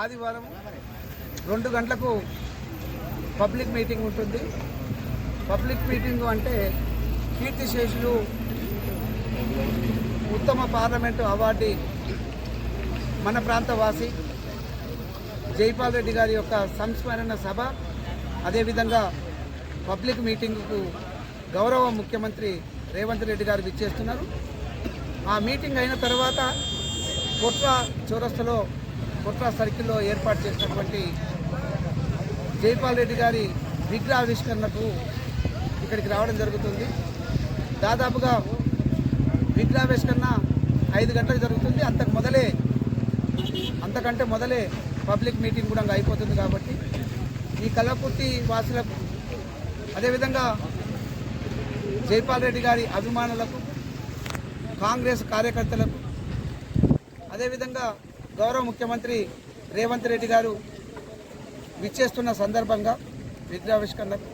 ఆదివారం రెండు గంటలకు పబ్లిక్ మీటింగ్ ఉంటుంది. పబ్లిక్ మీటింగ్ అంటే కీర్తిశేషులు ఉత్తమ పార్లమెంటు అవార్డీ మన ప్రాంతవాసి జైపాల్ రెడ్డి గారి యొక్క సంస్మరణ సభ అదేవిధంగా పబ్లిక్ మీటింగ్కు గౌరవ ముఖ్యమంత్రి రేవంత్ రెడ్డి గారు విచ్చేస్తున్నారు. ఆ మీటింగ్ అయిన తర్వాత కొట్రా చౌరస్తలో కొట్రా సర్కిల్లో ఏర్పాటు చేసినటువంటి జైపాల్ రెడ్డి గారి విగ్రహావిష్కరణకు ఇక్కడికి రావడం జరుగుతుంది. దాదాపుగా విగ్రహావిష్కరణ ఐదు గంటలకు జరుగుతుంది. అంతకు మొదలే అంతకంటే మొదలే పబ్లిక్ మీటింగ్ కూడా అయిపోతుంది కాబట్టి ఈ కలపూర్తి వాసులకు అదేవిధంగా జైపాల్ రెడ్డి గారి అభిమానులకు కాంగ్రెస్ కార్యకర్తలకు అదేవిధంగా గౌరవ ముఖ్యమంత్రి రేవంత్ రెడ్డి గారు విచ్చేస్తున్న సందర్భంగా విద్యావిష్కరణకు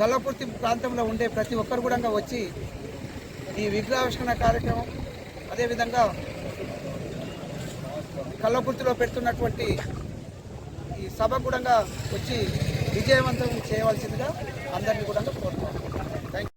గల్లపూర్తి ప్రాంతంలో ఉండే ప్రతి ఒక్కరు కూడా వచ్చి ఈ విగ్రహావిష్కరణ కార్యక్రమం అదేవిధంగా కల్లకుర్తిలో పెడుతున్నటువంటి ఈ సభ కూడా వచ్చి విజయవంతం చేయవలసిందిగా అందరినీ కూడా కోరుతున్నాను